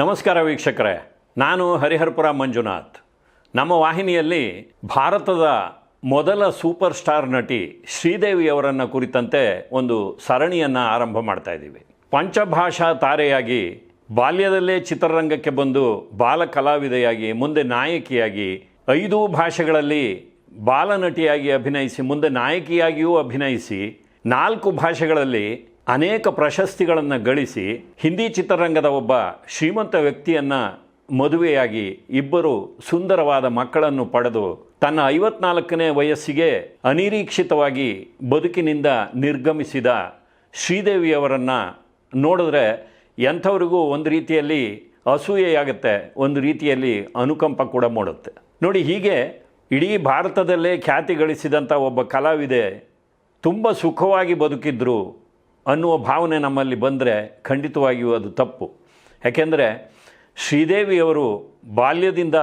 ನಮಸ್ಕಾರ ವೀಕ್ಷಕರೇ, ನಾನು ಹರಿಹರಪುರ ಮಂಜುನಾಥ್. ನಮ್ಮ ವಾಹಿನಿಯಲ್ಲಿ ಭಾರತದ ಮೊದಲ ಸೂಪರ್ ಸ್ಟಾರ್ ನಟಿ ಶ್ರೀದೇವಿಯವರನ್ನು ಕುರಿತಂತೆ ಒಂದು ಸರಣಿಯನ್ನು ಆರಂಭ ಮಾಡ್ತಾ ಇದ್ದೀವಿ. ಪಂಚಭಾಷಾ ತಾರೆಯಾಗಿ, ಬಾಲ್ಯದಲ್ಲೇ ಚಿತ್ರರಂಗಕ್ಕೆ ಬಂದು ಬಾಲ ಕಲಾವಿದೆಯಾಗಿ, ಮುಂದೆ ನಾಯಕಿಯಾಗಿ, ಐದು ಭಾಷೆಗಳಲ್ಲಿ ಬಾಲನಟಿಯಾಗಿ ಅಭಿನಯಿಸಿ, ಮುಂದೆ ನಾಯಕಿಯಾಗಿಯೂ ಅಭಿನಯಿಸಿ, ನಾಲ್ಕು ಭಾಷೆಗಳಲ್ಲಿ ಅನೇಕ ಪ್ರಶಸ್ತಿಗಳನ್ನು ಗಳಿಸಿ ಹಿಂದಿ ಚಿತ್ರರಂಗದ ಒಬ್ಬ ಶ್ರೀಮಂತ ವ್ಯಕ್ತಿಯನ್ನು ಮದುವೆಯಾಗಿ ಇಬ್ಬರು ಸುಂದರವಾದ ಮಕ್ಕಳನ್ನು ಪಡೆದು ತನ್ನ ಐವತ್ನಾಲ್ಕನೇ ವಯಸ್ಸಿಗೆ ಅನಿರೀಕ್ಷಿತವಾಗಿ ಬದುಕಿನಿಂದ ನಿರ್ಗಮಿಸಿದ ಶ್ರೀದೇವಿಯವರನ್ನು ನೋಡಿದ್ರೆ ಎಂಥವ್ರಿಗೂ ಒಂದು ರೀತಿಯಲ್ಲಿ ಅಸೂಯೆಯಾಗುತ್ತೆ, ಒಂದು ರೀತಿಯಲ್ಲಿ ಅನುಕಂಪ ಕೂಡ ಮೂಡುತ್ತೆ. ನೋಡಿ, ಹೀಗೆ ಇಡೀ ಭಾರತದಲ್ಲೇ ಖ್ಯಾತಿ ಗಳಿಸಿದಂಥ ಒಬ್ಬ ಕಲಾವಿದೆ ತುಂಬ ಸುಖವಾಗಿ ಬದುಕಿದ್ರು. ಅನ್ನುವ ಭಾವನೆ ನಮ್ಮಲ್ಲಿ ಬಂದರೆ ಖಂಡಿತವಾಗಿಯೂ ಅದು ತಪ್ಪು. ಯಾಕೆಂದರೆ ಶ್ರೀದೇವಿಯವರು ಬಾಲ್ಯದಿಂದ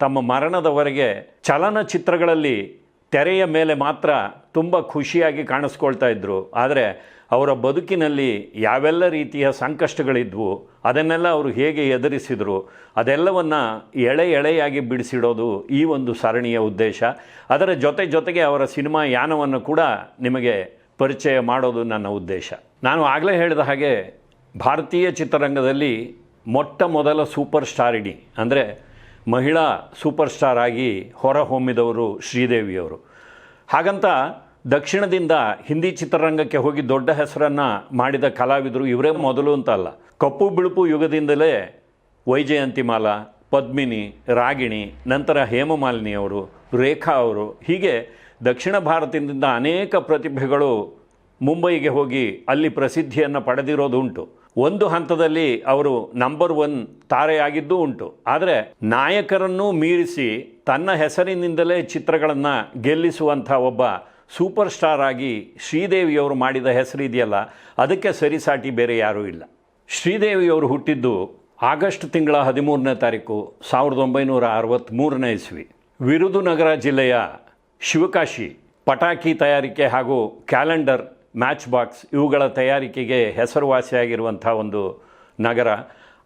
ತಮ್ಮ ಮರಣದವರೆಗೆ ಚಲನಚಿತ್ರಗಳಲ್ಲಿ ತೆರೆಯ ಮೇಲೆ ಮಾತ್ರ ತುಂಬ ಖುಷಿಯಾಗಿ ಕಾಣಿಸ್ಕೊಳ್ತಾ ಇದ್ದರು ಆದರೆ ಅವರ ಬದುಕಿನಲ್ಲಿ ಯಾವೆಲ್ಲ ರೀತಿಯ ಸಂಕಷ್ಟಗಳಿದ್ವು, ಅದನ್ನೆಲ್ಲ ಅವರು ಹೇಗೆ ಎದುರಿಸಿದರು, ಅದೆಲ್ಲವನ್ನು ಎಳೆ ಎಳೆಯಾಗಿ ಬಿಡಿಸಿಡೋದು ಈ ಒಂದು ಸರಣಿಯ ಉದ್ದೇಶ. ಅದರ ಜೊತೆ ಜೊತೆಗೆ ಅವರ ಸಿನಿಮಾ ಯಾನವನ್ನು ಕೂಡ ನಿಮಗೆ ಪರಿಚಯ ಮಾಡೋದು ನನ್ನ ಉದ್ದೇಶ. ನಾನು ಆಗಲೇ ಹೇಳಿದ ಹಾಗೆ ಭಾರತೀಯ ಚಿತ್ರರಂಗದಲ್ಲಿ ಮೊಟ್ಟ ಮೊದಲ ಸೂಪರ್ ಸ್ಟಾರ್ ಇಡಿ ಅಂದರೆ ಮಹಿಳಾ ಸೂಪರ್ ಸ್ಟಾರ್ ಆಗಿ ಹೊರಹೊಮ್ಮಿದವರು ಶ್ರೀದೇವಿಯವರು. ಹಾಗಂತ ದಕ್ಷಿಣದಿಂದ ಹಿಂದಿ ಚಿತ್ರರಂಗಕ್ಕೆ ಹೋಗಿ ದೊಡ್ಡ ಹೆಸರನ್ನು ಮಾಡಿದ ಕಲಾವಿದರು ಇವರೇ ಮೊದಲು ಅಂತ ಅಲ್ಲ ಕಪ್ಪು ಬಿಳುಪು ಯುಗದಿಂದಲೇ ವೈಜಯಂತಿಮಾಲ, ಪದ್ಮಿನಿ, ರಾಗಿಣಿ, ನಂತರ ಹೇಮಮಾಲಿನಿ ಅವರು ರೇಖಾ ಅವರು, ಹೀಗೆ ದಕ್ಷಿಣ ಭಾರತದಿಂದ ಅನೇಕ ಪ್ರತಿಭೆಗಳು ಮುಂಬೈಗೆ ಹೋಗಿ ಅಲ್ಲಿ ಪ್ರಸಿದ್ಧಿಯನ್ನು ಪಡೆದಿರೋದು ಉಂಟು. ಒಂದು ಹಂತದಲ್ಲಿ ಅವರು ನಂಬರ್ ಒನ್ ತಾರೆಯಾಗಿದ್ದೂ ಉಂಟು. ಆದರೆ ನಾಯಕರನ್ನು ಮೀರಿಸಿ ತನ್ನ ಹೆಸರಿನಿಂದಲೇ ಚಿತ್ರಗಳನ್ನು ಗೆಲ್ಲಿಸುವಂಥ ಒಬ್ಬ ಸೂಪರ್ ಸ್ಟಾರ್ ಆಗಿ ಶ್ರೀದೇವಿಯವರು ಮಾಡಿದ ಹೆಸರಿದೆಯಲ್ಲ ಅದಕ್ಕೆ ಸರಿಸಾಟಿ ಬೇರೆ ಯಾರೂ ಇಲ್ಲ. ಶ್ರೀದೇವಿಯವರು ಹುಟ್ಟಿದ್ದು ಆಗಸ್ಟ್ ತಿಂಗಳ ಹದಿಮೂರನೇ ತಾರೀಕು, ಸಾವಿರದ ಒಂಬೈನೂರ ಅರವತ್ತ್ಮೂರನೇ ಇಸ್ವಿ. ವಿರುದುನಗರ ಜಿಲ್ಲೆಯ ಶಿವಕಾಶಿ, ಪಟಾಕಿ ತಯಾರಿಕೆ ಹಾಗೂ ಕ್ಯಾಲೆಂಡರ್ ಮ್ಯಾಚ್ ಬಾಕ್ಸ್ ಇವುಗಳ ತಯಾರಿಕೆಗೆ ಹೆಸರುವಾಸಿಯಾಗಿರುವಂಥ ಒಂದು ನಗರ.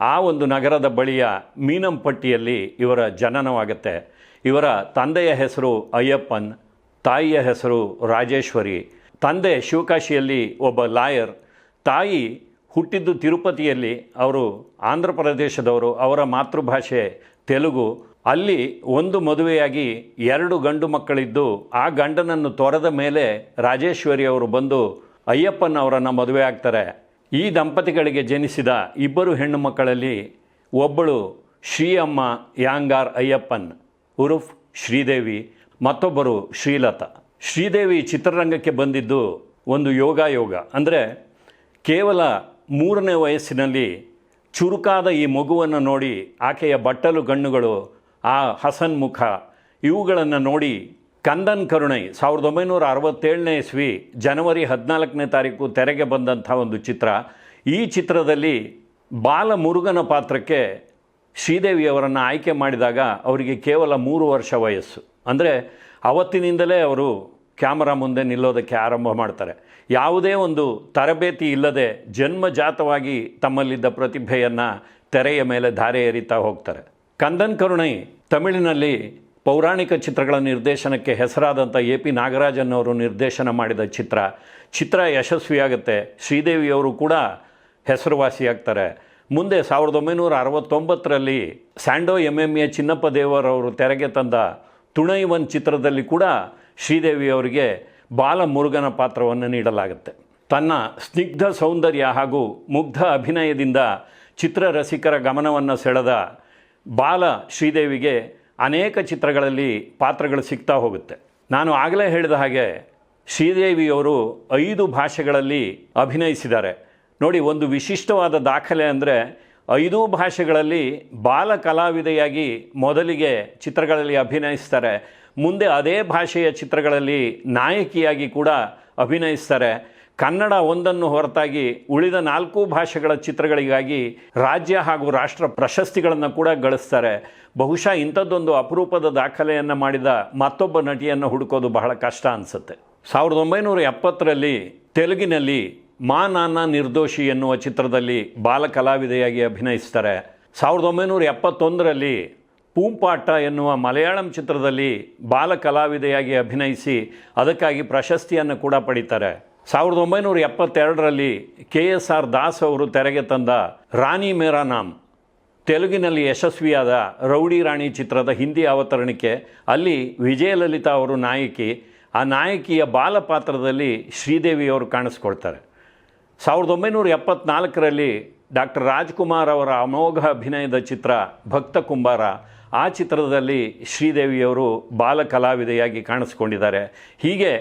ಆ ಒಂದು ನಗರದ ಬಳಿಯ ಮೀನಂಪಟ್ಟಿಯಲ್ಲಿ ಇವರ ಜನನವಾಗುತ್ತೆ. ಇವರ ತಂದೆಯ ಹೆಸರು ಅಯ್ಯಪ್ಪನ್, ತಾಯಿಯ ಹೆಸರು ರಾಜೇಶ್ವರಿ. ತಂದೆ ಶಿವಕಾಶಿಯಲ್ಲಿ ಒಬ್ಬ ಲಾಯರ್. ತಾಯಿ ಹುಟ್ಟಿದ್ದು ತಿರುಪತಿಯಲ್ಲಿ, ಅವರು ಆಂಧ್ರ ಪ್ರದೇಶದವರು, ಅವರ ಮಾತೃಭಾಷೆ ತೆಲುಗು. ಅಲ್ಲಿ ಒಂದು ಮದುವೆಯಾಗಿ ಎರಡು ಗಂಡು ಮಕ್ಕಳಿದ್ದು, ಆ ಗಂಡನನ್ನು ತೊರೆದ ಮೇಲೆ ರಾಜೇಶ್ವರಿ ಅವರು ಬಂದು ಅಯ್ಯಪ್ಪನವರನ್ನು ಮದುವೆ ಆಗ್ತಾರೆ. ಈ ದಂಪತಿಗಳಿಗೆ ಜನಿಸಿದ ಇಬ್ಬರು ಹೆಣ್ಣು ಮಕ್ಕಳಲ್ಲಿ ಒಬ್ಬಳು ಶ್ರೀಯಮ್ಮ ಯಾಂಗಾರ್ ಅಯ್ಯಪ್ಪನ್, ಉರುಫ್ ಶ್ರೀದೇವಿ, ಮತ್ತೊಬ್ಬರು ಶ್ರೀಲತಾ. ಶ್ರೀದೇವಿ ಚಿತ್ರರಂಗಕ್ಕೆ ಬಂದಿದ್ದು ಒಂದು ಯೋಗ ಯೋಗ ಅಂದರೆ ಕೇವಲ ಮೂರನೇ ವಯಸ್ಸಿನಲ್ಲಿ ಚುರುಕಾದ ಈ ಮಗುವನ್ನು ನೋಡಿ ಆಕೆಯ ಬಟ್ಟಲು ಗಣ್ಣುಗಳು ಆ ಹಸನ್ ಮುಖ. ಇವುಗಳನ್ನು ನೋಡಿ ಕಂದನ್ ಕರುಣೈ ಸಾವಿರದ ಒಂಬೈನೂರ ಅರವತ್ತೇಳನೇ ಇಸ್ವಿ, ಜನವರಿ ಹದಿನಾಲ್ಕನೇ ತಾರೀಕು ತೆರೆಗೆ ಬಂದಂಥ ಒಂದು ಚಿತ್ರ. ಈ ಚಿತ್ರದಲ್ಲಿ ಬಾಲ ಮುರುಗನ ಪಾತ್ರಕ್ಕೆ ಶ್ರೀದೇವಿಯವರನ್ನು ಆಯ್ಕೆ ಮಾಡಿದಾಗ ಅವರಿಗೆ ಕೇವಲ ಮೂರು ವರ್ಷ ವಯಸ್ಸು. ಅಂದರೆ ಅವತ್ತಿನಿಂದಲೇ ಅವರು ಕ್ಯಾಮರಾ ಮುಂದೆ ನಿಲ್ಲೋದಕ್ಕೆ ಆರಂಭ ಮಾಡ್ತಾರೆ. ಯಾವುದೇ ಒಂದು ತರಬೇತಿ ಇಲ್ಲದೆ ಜನ್ಮಜಾತವಾಗಿ ತಮ್ಮಲ್ಲಿದ್ದ ಪ್ರತಿಭೆಯನ್ನು ತೆರೆಯ ಮೇಲೆ ಧಾರೆ ಎರಿತಾ ಹೋಗ್ತಾರೆ. ಕಂದನ್ ಕರುಣೈ ತಮಿಳಿನಲ್ಲಿ ಪೌರಾಣಿಕ ಚಿತ್ರಗಳ ನಿರ್ದೇಶನಕ್ಕೆ ಹೆಸರಾದಂಥ ಎ ಪಿ ನಾಗರಾಜನ್ ಅವರು ನಿರ್ದೇಶನ ಮಾಡಿದ ಚಿತ್ರ. ಚಿತ್ರ ಯಶಸ್ವಿಯಾಗುತ್ತೆ. ಶ್ರೀದೇವಿಯವರು ಕೂಡ ಹೆಸರುವಾಸಿಯಾಗ್ತಾರೆ. ಮುಂದೆ ಸಾವಿರದ ಒಂಬೈನೂರ ಅರವತ್ತೊಂಬತ್ತರಲ್ಲಿ Sandow M M A Chinnappa ದೇವರವರು ತೆರೆಗೆ ತಂದ ತುಣೈವನ್ ಚಿತ್ರದಲ್ಲಿ ಕೂಡ ಶ್ರೀದೇವಿಯವರಿಗೆ ಬಾಲ ಮುರುಗನ ಪಾತ್ರವನ್ನು ನೀಡಲಾಗುತ್ತೆ. ತನ್ನ ಸ್ನಿಗ್ಧ ಸೌಂದರ್ಯ ಹಾಗೂ ಮುಗ್ಧ ಅಭಿನಯದಿಂದ ಚಿತ್ರರಸಿಕರ ಗಮನವನ್ನು ಸೆಳೆದ ಬಾಲ ಶ್ರೀದೇವಿಗೆ ಅನೇಕ ಚಿತ್ರಗಳಲ್ಲಿ ಪಾತ್ರಗಳು ಸಿಗ್ತಾ ಹೋಗುತ್ತೆ. ನಾನು ಆಗಲೇ ಹೇಳಿದ ಹಾಗೆ ಶ್ರೀದೇವಿಯವರು ಐದು ಭಾಷೆಗಳಲ್ಲಿ ಅಭಿನಯಿಸಿದ್ದಾರೆ. ನೋಡಿ, ಒಂದು ವಿಶಿಷ್ಟವಾದ ದಾಖಲೆ ಅಂದರೆ ಐದು ಭಾಷೆಗಳಲ್ಲಿ ಬಾಲ ಕಲಾವಿದೆಯಾಗಿ ಮೊದಲಿಗೆ ಚಿತ್ರಗಳಲ್ಲಿ ಅಭಿನಯಿಸ್ತಾರೆ. ಮುಂದೆ ಅದೇ ಭಾಷೆಯ ಚಿತ್ರಗಳಲ್ಲಿ ನಾಯಕಿಯಾಗಿ ಕೂಡ ಅಭಿನಯಿಸ್ತಾರೆ. ಕನ್ನಡ ಒಂದನ್ನು ಹೊರತಾಗಿ ಉಳಿದ ನಾಲ್ಕು ಭಾಷೆಗಳ ಚಿತ್ರಗಳಿಗಾಗಿ ರಾಜ್ಯ ಹಾಗೂ ರಾಷ್ಟ್ರ ಪ್ರಶಸ್ತಿಗಳನ್ನು ಕೂಡ ಗಳಿಸ್ತಾರೆ. ಬಹುಶಃ ಇಂಥದ್ದೊಂದು ಅಪರೂಪದ ದಾಖಲೆಯನ್ನು ಮಾಡಿದ ಮತ್ತೊಬ್ಬ ನಟಿಯನ್ನು ಹುಡುಕೋದು ಬಹಳ ಕಷ್ಟ ಅನಿಸುತ್ತೆ. ಸಾವಿರದ ಒಂಬೈನೂರ ಎಪ್ಪತ್ತರಲ್ಲಿ ತೆಲುಗಿನಲ್ಲಿ ಮಾ ನಾನ ನಿರ್ದೋಷಿ ಎನ್ನುವ ಚಿತ್ರದಲ್ಲಿ ಬಾಲ ಕಲಾವಿದೆಯಾಗಿ ಅಭಿನಯಿಸ್ತಾರೆ. ಸಾವಿರದ ಒಂಬೈನೂರ ಎಪ್ಪತ್ತೊಂದರಲ್ಲಿ ಪೂಂಪಾಟ ಎನ್ನುವ ಮಲಯಾಳಂ ಚಿತ್ರದಲ್ಲಿ ಬಾಲ ಕಲಾವಿದೆಯಾಗಿ ಅಭಿನಯಿಸಿ ಅದಕ್ಕಾಗಿ ಪ್ರಶಸ್ತಿಯನ್ನು ಕೂಡ ಪಡೀತಾರೆ. ಸಾವಿರದ ಒಂಬೈನೂರ ಎಪ್ಪತ್ತೆರಡರಲ್ಲಿ ಕೆ ಎಸ್ ಆರ್ ದಾಸ್ ಅವರು ತೆರೆಗೆ ತಂದ ರಾಣಿ ಮೇರಾ ನಾಮ್, ತೆಲುಗಿನಲ್ಲಿ ಯಶಸ್ವಿಯಾದ ರೌಡಿ ರಾಣಿ ಚಿತ್ರದ ಹಿಂದಿ ಅವತರಣಿಕೆ, ಅಲ್ಲಿ ವಿಜಯಲಲಿತಾ ಅವರು ನಾಯಕಿ, ಆ ನಾಯಕಿಯ ಬಾಲ ಪಾತ್ರದಲ್ಲಿ ಶ್ರೀದೇವಿಯವರು ಕಾಣಿಸ್ಕೊಳ್ತಾರೆ. ಸಾವಿರದ ಒಂಬೈನೂರ ಎಪ್ಪತ್ನಾಲ್ಕರಲ್ಲಿ ಡಾಕ್ಟರ್ ರಾಜ್ಕುಮಾರ್ ಅವರ ಅಮೋಘ ಅಭಿನಯದ ಚಿತ್ರ ಭಕ್ತ ಕುಂಬಾರ, ಆ ಚಿತ್ರದಲ್ಲಿ ಶ್ರೀದೇವಿಯವರು ಬಾಲ ಕಲಾವಿದೆಯಾಗಿ ಕಾಣಿಸ್ಕೊಂಡಿದ್ದಾರೆ. ಹೀಗೆ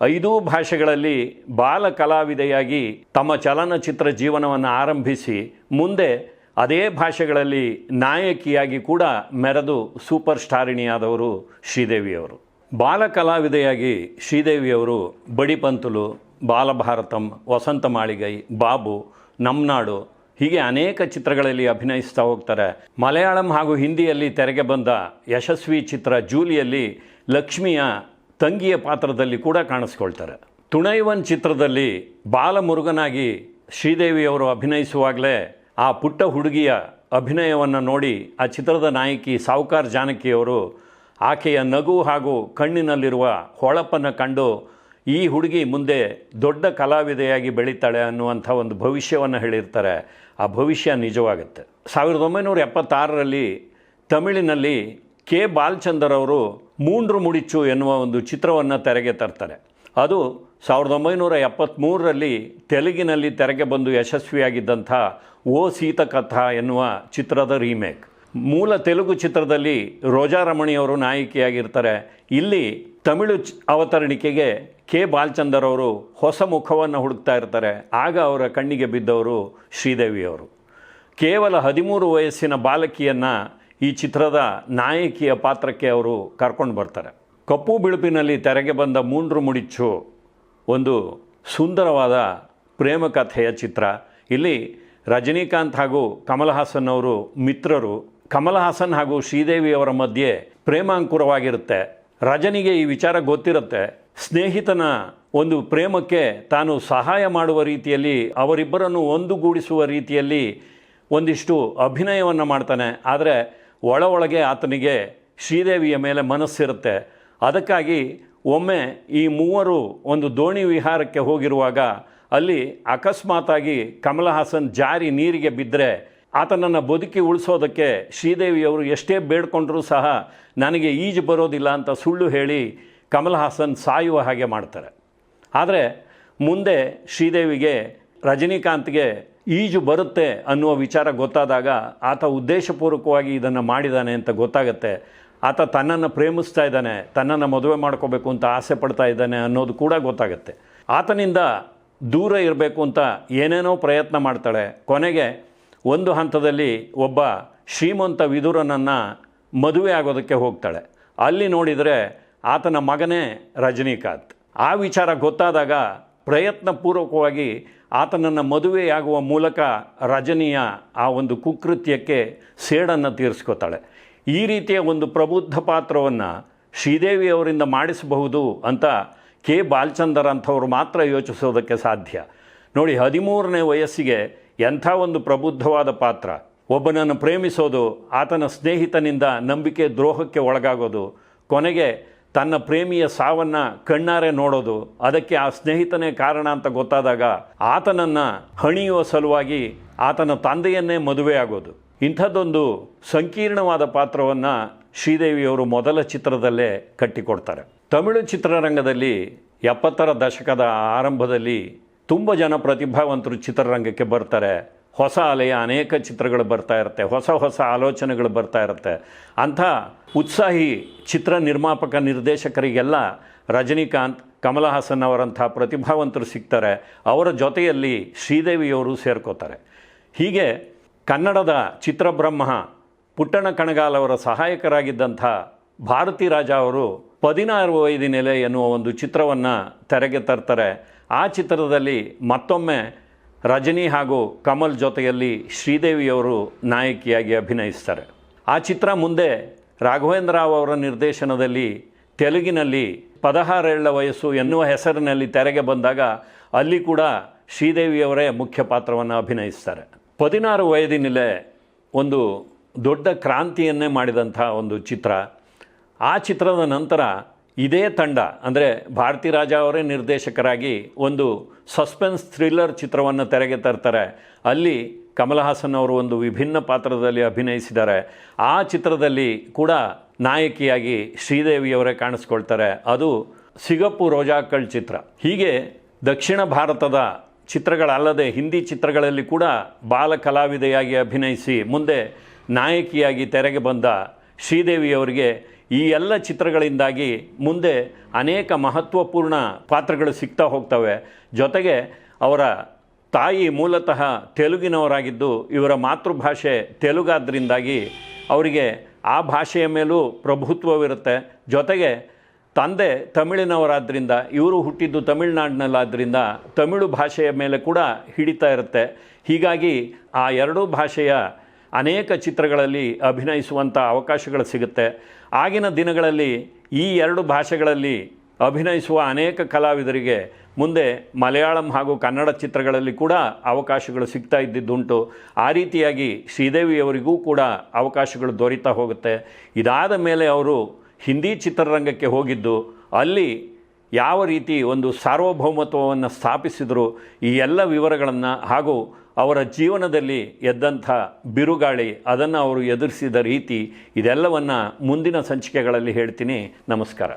ಐದೂ ಭಾಷೆಗಳಲ್ಲಿ ಬಾಲ ಕಲಾವಿದೆಯಾಗಿ ತಮ್ಮ ಚಲನಚಿತ್ರ ಜೀವನವನ್ನು ಆರಂಭಿಸಿ ಮುಂದೆ ಅದೇ ಭಾಷೆಗಳಲ್ಲಿ ನಾಯಕಿಯಾಗಿ ಕೂಡ ಮೆರೆದು ಸೂಪರ್ ಸ್ಟಾರಿಣಿಯಾದವರು ಶ್ರೀದೇವಿಯವರು. ಬಾಲ ಕಲಾವಿದೆಯಾಗಿ ಶ್ರೀದೇವಿಯವರು ಬಡಿಪಂತುಲು, ಬಾಲಭಾರತಂ ವಸಂತ ಮಾಳಿಗೈ ಬಾಬು, ನಮ್ನಾಡು ಹೀಗೆ ಅನೇಕ ಚಿತ್ರಗಳಲ್ಲಿ ಅಭಿನಯಿಸ್ತಾ ಹೋಗ್ತಾರೆ. ಮಲಯಾಳಂ ಹಾಗೂ ಹಿಂದಿಯಲ್ಲಿ ತೆರೆಗೆ ಬಂದ ಯಶಸ್ವಿ ಚಿತ್ರ ಜೂಲಿಯಲ್ಲಿ ಲಕ್ಷ್ಮಿಯ ತಂಗಿಯ ಪಾತ್ರದಲ್ಲಿ ಕೂಡ ಕಾಣಿಸ್ಕೊಳ್ತಾರೆ. ತುಣೈವನ್ ಚಿತ್ರದಲ್ಲಿ ಬಾಲಮುರುಗನಾಗಿ ಶ್ರೀದೇವಿಯವರು ಅಭಿನಯಿಸುವಾಗಲೇ ಆ ಪುಟ್ಟ ಹುಡುಗಿಯ ಅಭಿನಯವನ್ನು ನೋಡಿ ಆ ಚಿತ್ರದ ನಾಯಕಿ ಸಾವುಕಾರ್ ಜಾನಕಿಯವರು ಆಕೆಯ ನಗು ಹಾಗೂ ಕಣ್ಣಿನಲ್ಲಿರುವ ಹೊಳಪನ್ನು ಕಂಡು ಈ ಹುಡುಗಿ ಮುಂದೆ ದೊಡ್ಡ ಕಲಾವಿದೆಯಾಗಿ ಬೆಳೀತಾಳೆ ಅನ್ನುವಂಥ ಒಂದು ಭವಿಷ್ಯವನ್ನು ಹೇಳಿರ್ತಾರೆ. ಆ ಭವಿಷ್ಯ ನಿಜವಾಗುತ್ತೆ. ಸಾವಿರದ ಒಂಬೈನೂರ ಎಪ್ಪತ್ತಾರರಲ್ಲಿ ತಮಿಳಿನಲ್ಲಿ ಕೆ. ಬಾಲಚಂದರ್ ಅವರು ಮೂಂಡ್ರು ಮುಡಿಚು ಎನ್ನುವ ಒಂದು ಚಿತ್ರವನ್ನು ತೆರೆಗೆ ತರ್ತಾರೆ. ಅದು ಸಾವಿರದ ಒಂಬೈನೂರ ಎಪ್ಪತ್ತ್ಮೂರರಲ್ಲಿ ತೆಲುಗಿನಲ್ಲಿ ತೆರೆಗೆ ಬಂದು ಯಶಸ್ವಿಯಾಗಿದ್ದಂಥ ಓ ಸೀತಕಥಾ ಎನ್ನುವ ಚಿತ್ರದ ರೀಮೇಕ್. ಮೂಲ ತೆಲುಗು ಚಿತ್ರದಲ್ಲಿ ರೋಜಾ ರಮಣಿಯವರು ನಾಯಕಿಯಾಗಿರ್ತಾರೆ. ಇಲ್ಲಿ ತಮಿಳು ಅವತರಣಿಕೆಗೆ ಕೆ. ಬಾಲಚಂದರ್ ಅವರು ಹೊಸ ಮುಖವನ್ನು ಹುಡುಕ್ತಾ ಇರ್ತಾರೆ. ಆಗ ಅವರ ಕಣ್ಣಿಗೆ ಬಿದ್ದವರು ಶ್ರೀದೇವಿಯವರು ಕೇವಲ ಹದಿಮೂರು ವಯಸ್ಸಿನ ಬಾಲಕಿಯನ್ನು ಈ ಚಿತ್ರದ ನಾಯಕಿಯ ಪಾತ್ರಕ್ಕೆ ಅವರು ಕರ್ಕೊಂಡು ಬರ್ತಾರೆ. ಕಪ್ಪು ಬಿಳುಪಿನಲ್ಲಿ ತೆರೆಗೆ ಬಂದ ಮೂಂಡ್ರು ಮುಡಿಚ್ಚು ಒಂದು ಸುಂದರವಾದ ಪ್ರೇಮ ಕಥೆಯ ಚಿತ್ರ. ಇಲ್ಲಿ ರಜನಿಕಾಂತ್ ಹಾಗೂ ಕಮಲ್ ಹಾಸನ್ ಅವರು ಮಿತ್ರರು. ಕಮಲ್ ಹಾಸನ್ ಹಾಗೂ ಶ್ರೀದೇವಿಯವರ ಮಧ್ಯೆ ಪ್ರೇಮಾಂಕುರವಾಗಿರುತ್ತೆ. ರಜನಿಗೆ ಈ ವಿಚಾರ ಗೊತ್ತಿರುತ್ತೆ. ಸ್ನೇಹಿತನ ಒಂದು ಪ್ರೇಮಕ್ಕೆ ತಾನು ಸಹಾಯ ಮಾಡುವ ರೀತಿಯಲ್ಲಿ ಅವರಿಬ್ಬರನ್ನು ಒಂದುಗೂಡಿಸುವ ರೀತಿಯಲ್ಲಿ ಒಂದಿಷ್ಟು ಅಭಿನಯವನ್ನು ಮಾಡ್ತಾನೆ. ಆದರೆ ಒಳ ಒಳಗೆ ಆತನಿಗೆ ಶ್ರೀದೇವಿಯ ಮೇಲೆ ಮನಸ್ಸಿರುತ್ತೆ. ಅದಕ್ಕಾಗಿ ಒಮ್ಮೆ ಈ ಮೂವರು ಒಂದು ದೋಣಿ ವಿಹಾರಕ್ಕೆ ಹೋಗಿರುವಾಗ ಅಲ್ಲಿ ಅಕಸ್ಮಾತಾಗಿ ಕಮಲ ಹಾಸನ್ ಜಾರಿ ನೀರಿಗೆ ಬಿದ್ದರೆ ಆತನನ್ನು ಬದುಕಿ ಉಳಿಸೋದಕ್ಕೆ ಶ್ರೀದೇವಿಯವರು ಎಷ್ಟೇ ಬೇಡ್ಕೊಂಡ್ರೂ ಸಹ ನನಗೆ ಈಜು ಬರೋದಿಲ್ಲ ಅಂತ ಸುಳ್ಳು ಹೇಳಿ ಕಮಲ್ ಹಾಸನ್ ಸಾಯುವ ಹಾಗೆ ಮಾಡ್ತಾರೆ. ಆದರೆ ಮುಂದೆ ಶ್ರೀದೇವಿಗೆ ರಜನಿಕಾಂತ್ಗೆ ಈಜು ಬರುತ್ತೆ ಅನ್ನುವ ವಿಚಾರ ಗೊತ್ತಾದಾಗ ಆತ ಉದ್ದೇಶಪೂರ್ವಕವಾಗಿ ಇದನ್ನು ಮಾಡಿದ್ದಾನೆ ಅಂತ ಗೊತ್ತಾಗುತ್ತೆ. ಆತ ತನ್ನನ್ನು ಪ್ರೇಮಿಸ್ತಾ ಇದ್ದಾನೆ, ತನ್ನನ್ನು ಮದುವೆ ಮಾಡ್ಕೋಬೇಕು ಅಂತ ಆಸೆ ಪಡ್ತಾ ಇದ್ದಾನೆ ಅನ್ನೋದು ಕೂಡ ಗೊತ್ತಾಗುತ್ತೆ. ಆತನಿಂದ ದೂರ ಇರಬೇಕು ಅಂತ ಏನೇನೋ ಪ್ರಯತ್ನ ಮಾಡ್ತಾಳೆ. ಕೊನೆಗೆ ಒಂದು ಹಂತದಲ್ಲಿ ಒಬ್ಬ ಶ್ರೀಮಂತ ವಿದುರನನ್ನು ಮದುವೆ ಆಗೋದಕ್ಕೆ ಹೋಗ್ತಾಳೆ. ಅಲ್ಲಿ ನೋಡಿದರೆ ಆತನ ಮಗನೇ ರಜನಿಕಾಂತ್. ಆ ವಿಚಾರ ಗೊತ್ತಾದಾಗ ಪ್ರಯತ್ನಪೂರ್ವಕವಾಗಿ ಆತನನ್ನು ಮದುವೆಯಾಗುವ ಮೂಲಕ ರಜನಿಯ ಆ ಒಂದು ಕುಕೃತ್ಯಕ್ಕೆ ಸೇಡನ್ನು ತೀರಿಸ್ಕೋತಾಳೆ. ಈ ರೀತಿಯ ಒಂದು ಪ್ರಬುದ್ಧ ಪಾತ್ರವನ್ನು ಶ್ರೀದೇವಿಯವರಿಂದ ಮಾಡಿಸಬಹುದು ಅಂತ ಕೆ. ಬಾಲಚಂದರ್ ಅಂಥವ್ರು ಮಾತ್ರ ಯೋಚಿಸೋದಕ್ಕೆ ಸಾಧ್ಯ. ನೋಡಿ, ಹದಿಮೂರನೇ ವಯಸ್ಸಿಗೆ ಎಂಥ ಒಂದು ಪ್ರಬುದ್ಧವಾದ ಪಾತ್ರ. ಒಬ್ಬನನ್ನು ಪ್ರೇಮಿಸೋದು, ಆತನ ಸ್ನೇಹಿತನಿಂದ ನಂಬಿಕೆ ದ್ರೋಹಕ್ಕೆ ಒಳಗಾಗೋದು, ಕೊನೆಗೆ ತನ್ನ ಪ್ರೇಮಿಯ ಸಾವನ್ನು ಕಣ್ಣಾರೆ ನೋಡೋದು, ಅದಕ್ಕೆ ಆ ಸ್ನೇಹಿತನೇ ಕಾರಣ ಅಂತ ಗೊತ್ತಾದಾಗ ಆತನನ್ನು ಹಣಿಯುವ ಸಲುವಾಗಿ ಆತನ ತಂದೆಯನ್ನೇ ಮದುವೆ ಆಗೋದು. ಇಂಥದ್ದೊಂದು ಸಂಕೀರ್ಣವಾದ ಪಾತ್ರವನ್ನು ಶ್ರೀದೇವಿಯವರು ಮೊದಲ ಚಿತ್ರದಲ್ಲೇ ಕಟ್ಟಿಕೊಡ್ತಾರೆ. ತಮಿಳು ಚಿತ್ರರಂಗದಲ್ಲಿ ಎಪ್ಪತ್ತರ ದಶಕದ ಆರಂಭದಲ್ಲಿ ತುಂಬ ಜನ ಪ್ರತಿಭಾವಂತರು ಚಿತ್ರರಂಗಕ್ಕೆ ಬರ್ತಾರೆ. ಹೊಸ ಅಲೆಯ ಅನೇಕ ಚಿತ್ರಗಳು ಬರ್ತಾ ಇರುತ್ತೆ, ಹೊಸ ಹೊಸ ಆಲೋಚನೆಗಳು ಬರ್ತಾ ಇರುತ್ತೆ. ಅಂಥ ಉತ್ಸಾಹಿ ಚಿತ್ರ ನಿರ್ಮಾಪಕ ನಿರ್ದೇಶಕರಿಗೆಲ್ಲ ರಜನಿಕಾಂತ್ ಕಮಲ ಹಾಸನ್ ಅವರಂಥ ಪ್ರತಿಭಾವಂತರು ಸಿಗ್ತಾರೆ. ಅವರ ಜೊತೆಯಲ್ಲಿ ಶ್ರೀದೇವಿಯವರು ಸೇರ್ಕೋತಾರೆ. ಹೀಗೆ ಕನ್ನಡದ ಚಿತ್ರಬ್ರಹ್ಮ, ಪುಟ್ಟಣ ಕಣಗಾಲ್ ಅವರ ಸಹಾಯಕರಾಗಿದ್ದಂಥ ಭಾರತಿ ರಾಜ ಅವರು ಪದಿನಾರು ವೈದಿನೆಲೆ ಎನ್ನುವ ಒಂದು ಚಿತ್ರವನ್ನು ತೆರೆಗೆ ತರ್ತಾರೆ. ಆ ಚಿತ್ರದಲ್ಲಿ ಮತ್ತೊಮ್ಮೆ ರಜನಿ ಹಾಗೂ ಕಮಲ್ ಜೊತೆಯಲ್ಲಿ ಶ್ರೀದೇವಿಯವರು ನಾಯಕಿಯಾಗಿ ಅಭಿನಯಿಸ್ತಾರೆ. ಆ ಚಿತ್ರ ಮುಂದೆ ರಾಘವೇಂದ್ರ ರಾವ್ ಅವರ ನಿರ್ದೇಶನದಲ್ಲಿ ತೆಲುಗಿನಲ್ಲಿ ಪದಹಾರೇಳ ವಯಸ್ಸು ಎನ್ನುವ ಹೆಸರಿನಲ್ಲಿ ತೆರೆಗೆ ಬಂದಾಗ ಅಲ್ಲಿ ಕೂಡ ಶ್ರೀದೇವಿಯವರೇ ಮುಖ್ಯ ಪಾತ್ರವನ್ನು ಅಭಿನಯಿಸ್ತಾರೆ. ಪದಿನಾರು ವಯದಿನಲ್ಲೇ ಒಂದು ದೊಡ್ಡ ಕ್ರಾಂತಿಯನ್ನೇ ಮಾಡಿದಂಥ ಒಂದು ಚಿತ್ರ. ಆ ಚಿತ್ರದ ನಂತರ ಇದೇ ತಂಡ, ಅಂದರೆ ಭಾರತಿ ರಾಜ ಅವರೇ ನಿರ್ದೇಶಕರಾಗಿ ಒಂದು ಸಸ್ಪೆನ್ಸ್ ಥ್ರಿಲ್ಲರ್ ಚಿತ್ರವನ್ನು ತೆರೆಗೆ ತರ್ತಾರೆ. ಅಲ್ಲಿ ಕಮಲ್ ಹಾಸನ್ ಅವರು ಒಂದು ವಿಭಿನ್ನ ಪಾತ್ರದಲ್ಲಿ ಅಭಿನಯಿಸಿದ್ದಾರೆ. ಆ ಚಿತ್ರದಲ್ಲಿ ಕೂಡ ನಾಯಕಿಯಾಗಿ ಶ್ರೀದೇವಿಯವರೇ ಕಾಣಿಸ್ಕೊಳ್ತಾರೆ. ಅದು ಸಿಗಪ್ಪು ರೋಜಾಕಳ್ ಚಿತ್ರ. ಹೀಗೆ ದಕ್ಷಿಣ ಭಾರತದ ಚಿತ್ರಗಳಲ್ಲದೆ ಹಿಂದಿ ಚಿತ್ರಗಳಲ್ಲಿ ಕೂಡ ಬಾಲ ಕಲಾವಿದೆಯಾಗಿ ಅಭಿನಯಿಸಿ ಮುಂದೆ ನಾಯಕಿಯಾಗಿ ತೆರೆಗೆ ಬಂದ ಶ್ರೀದೇವಿಯವರಿಗೆ ಈ ಎಲ್ಲ ಚಿತ್ರಗಳಿಂದಾಗಿ ಮುಂದೆ ಅನೇಕ ಮಹತ್ವಪೂರ್ಣ ಪಾತ್ರಗಳು ಸಿಗ್ತಾ ಹೋಗ್ತವೆ. ಜೊತೆಗೆ ಅವರ ತಾಯಿ ಮೂಲತಃ ತೆಲುಗಿನವರಾಗಿದ್ದು, ಇವರ ಮಾತೃಭಾಷೆ ತೆಲುಗಾದ್ರಿಂದಾಗಿ ಅವರಿಗೆ ಆ ಭಾಷೆಯ ಮೇಲೂ ಪ್ರಭುತ್ವವಿರುತ್ತೆ. ಜೊತೆಗೆ ತಂದೆ ತಮಿಳಿನವರಾದ್ದರಿಂದ ಇವರು ಹುಟ್ಟಿದ್ದು ತಮಿಳುನಾಡಿನಲ್ಲಾದ್ದರಿಂದ ತಮಿಳು ಭಾಷೆಯ ಮೇಲೆ ಕೂಡ ಹಿಡಿತಾ ಇರುತ್ತೆ. ಹೀಗಾಗಿ ಆ ಎರಡೂ ಭಾಷೆಯ ಅನೇಕ ಚಿತ್ರಗಳಲ್ಲಿ ಅಭಿನಯಿಸುವಂಥ ಅವಕಾಶಗಳು ಸಿಗುತ್ತೆ. ಆಗಿನ ದಿನಗಳಲ್ಲಿ ಈ ಎರಡು ಭಾಷೆಗಳಲ್ಲಿ ಅಭಿನಯಿಸುವ ಅನೇಕ ಕಲಾವಿದರಿಗೆ ಮುಂದೆ ಮಲಯಾಳಂ ಹಾಗೂ ಕನ್ನಡ ಚಿತ್ರಗಳಲ್ಲಿ ಕೂಡ ಅವಕಾಶಗಳು ಸಿಗ್ತಾ ಇದ್ದಿದ್ದುಂಟು. ಆ ರೀತಿಯಾಗಿ ಶ್ರೀದೇವಿಯವರಿಗೂ ಕೂಡ ಅವಕಾಶಗಳು ದೊರೀತಾ ಹೋಗುತ್ತೆ. ಇದಾದ ಮೇಲೆ ಅವರು ಹಿಂದಿ ಚಿತ್ರರಂಗಕ್ಕೆ ಹೋಗಿದ್ದು, ಅಲ್ಲಿ ಯಾವ ರೀತಿ ಒಂದು ಸಾರ್ವಭೌಮತ್ವವನ್ನು ಸ್ಥಾಪಿಸಿದರು, ಈ ಎಲ್ಲ ವಿವರಗಳನ್ನು ಹಾಗೂ ಅವರ ಜೀವನದಲ್ಲಿ ಎದ್ದಂಥ ಬಿರುಗಾಳಿ ಅದನ್ನು ಅವರು ಎದುರಿಸಿದ ರೀತಿ ಇದೆಲ್ಲವನ್ನು ಮುಂದಿನ ಸಂಚಿಕೆಗಳಲ್ಲಿ ಹೇಳ್ತೀನಿ. ನಮಸ್ಕಾರ.